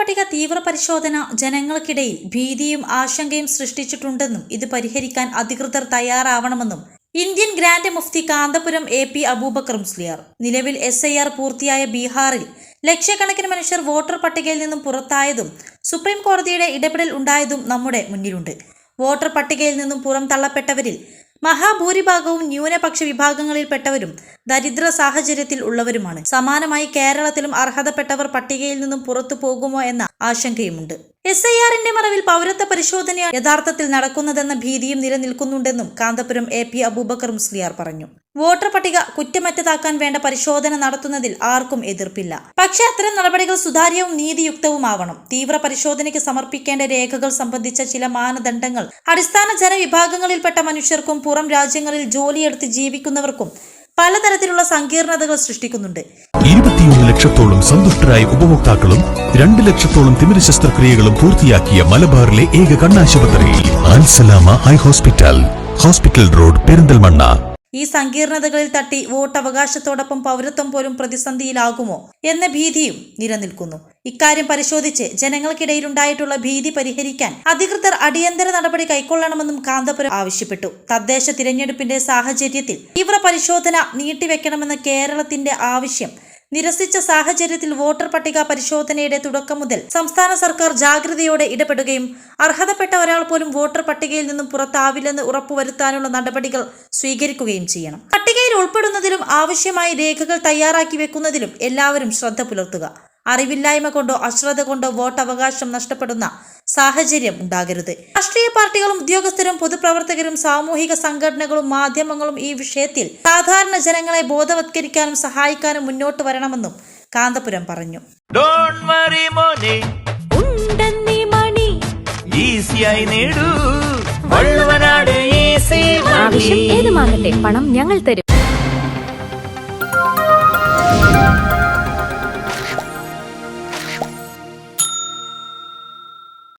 പട്ടിക തീവ്ര പരിശോധന ജനങ്ങൾക്കിടയിൽ ഭീതിയും ആശങ്കയും സൃഷ്ടിച്ചിട്ടുണ്ടെന്നും ഇത് പരിഹരിക്കാൻ അധികൃതർ തയ്യാറാവണമെന്നും ഇന്ത്യൻ ഗ്രാൻഡ് മുഫ്തി കാന്തപുരം എ പി അബൂബക്കർ മുസ്ലിയാർ. നിലവിൽ എസ് ഐ ആർ പൂർത്തിയായ ബീഹാറിൽ ലക്ഷക്കണക്കിന് മനുഷ്യർ വോട്ടർ പട്ടികയിൽ നിന്നും പുറത്തായതും സുപ്രീം കോടതിയുടെ ഇടപെടൽ ഉണ്ടായതും നമ്മുടെ മുന്നിലുണ്ട്. വോട്ടർ പട്ടികയിൽ നിന്നും പുറം തള്ളപ്പെട്ടവരിൽ മഹാഭൂരിഭാഗവും ന്യൂനപക്ഷ വിഭാഗങ്ങളിൽപ്പെട്ടവരും ദരിദ്ര സാഹചര്യത്തിൽ ഉള്ളവരുമാണ്. സമാനമായി കേരളത്തിലും അർഹതപ്പെട്ടവർ പട്ടികയിൽ നിന്നും പുറത്തു പോകുമോ എന്ന ആശങ്കയുമുണ്ട്. എസ് ഐ ആറിന്റെ മറവിൽ പൗരത്വ പരിശോധന യഥാർത്ഥത്തിൽ നടക്കുന്നതെന്ന ഭീതിയും നിലനിൽക്കുന്നുണ്ടെന്നും കാന്തപുരം എ പി അബൂബക്കർ മുസ്ലിയാർ പറഞ്ഞു. വോട്ടർ പട്ടിക കുറ്റമറ്റതാക്കാൻ വേണ്ട പരിശോധന നടത്തുന്നതിൽ ആർക്കും എതിർപ്പില്ല. പക്ഷേ അത്തരം നടപടികൾ സുതാര്യവും നീതിയുക്തവുമാവണം. തീവ്ര പരിശോധനയ്ക്ക് സമർപ്പിക്കേണ്ട രേഖകൾ സംബന്ധിച്ച ചില മാനദണ്ഡങ്ങൾ അടിസ്ഥാന ജനവിഭാഗങ്ങളിൽപ്പെട്ട മനുഷ്യർക്കും പുറം രാജ്യങ്ങളിൽ ജോലിയെടുത്ത് ജീവിക്കുന്നവർക്കും പലതരത്തിലുള്ള സങ്കീർണതകൾ സൃഷ്ടിക്കുന്നുണ്ട്. ഇരുപത്തിയൊന്ന് ലക്ഷത്തോളം സന്തുഷ്ടരായ ഉപഭോക്താക്കളും രണ്ട് ലക്ഷത്തോളം തിമിര ശസ്ത്രക്രിയകളും പൂർത്തിയാക്കിയ മലബാറിലെ ഏക കണ്ണാശുപത്രി ഹോസ്പിറ്റൽ. Hospital road Perinthalmanna. ഈ സങ്കീർണതകളിൽ തട്ടി വോട്ടവകാശത്തോടൊപ്പം പൗരത്വം പോലും പ്രതിസന്ധിയിലാകുമോ എന്ന ഭീതിയും നിലനിൽക്കുന്നു. ഇക്കാര്യം പരിശോധിച്ച് ജനങ്ങൾക്കിടയിലുണ്ടായിട്ടുള്ള ഭീതി പരിഹരിക്കാൻ അധികൃതർ അടിയന്തര നടപടി കൈക്കൊള്ളണമെന്നും കാന്തപുരം ആവശ്യപ്പെട്ടു. തദ്ദേശ തിരഞ്ഞെടുപ്പിന്റെ സാഹചര്യത്തിൽ തീവ്ര പരിശോധന നീട്ടിവെക്കണമെന്ന കേരളത്തിന്റെ ആവശ്യം നിരസിച്ച സാഹചര്യത്തിൽ വോട്ടർ പട്ടിക പരിശോധനയുടെ തുടക്കം മുതൽ സംസ്ഥാന സർക്കാർ ജാഗ്രതയോടെ ഇടപെടുകയും അർഹതപ്പെട്ട ഒരാൾ പോലും വോട്ടർ പട്ടികയിൽ നിന്നും പുറത്താവില്ലെന്ന് ഉറപ്പുവരുത്താനുള്ള നടപടികൾ സ്വീകരിക്കുകയും ചെയ്യണം. പട്ടികയിൽ ഉൾപ്പെടുന്നതിലും ആവശ്യമായ രേഖകൾ തയ്യാറാക്കി വെക്കുന്നതിലും എല്ലാവരും ശ്രദ്ധ പുലർത്തുക. അറിവില്ലായ്മ കൊണ്ടോ അശ്രദ്ധ കൊണ്ടോ വോട്ട് അവകാശം നഷ്ടപ്പെടുന്ന സാഹചര്യം ഉണ്ടാകരുത്. രാഷ്ട്രീയ പാർട്ടികളും ഉദ്യോഗസ്ഥരും പൊതുപ്രവർത്തകരും സാമൂഹിക സംഘടനകളും മാധ്യമങ്ങളും ഈ വിഷയത്തിൽ സാധാരണ ജനങ്ങളെ ബോധവത്കരിക്കാനും സഹായിക്കാനും മുന്നോട്ട് വരണമെന്നും കാന്തപുരം പറഞ്ഞു. ഡോണ്ട് വറി മോനെ. ഉണ്ടെന്നീ മണി. ഈസിയായി നേടൂ. വള്ളുവനാട് ഈസി ആവശ്യം ഏതുമാകട്ടെ പണം ഞങ്ങൾ തരും.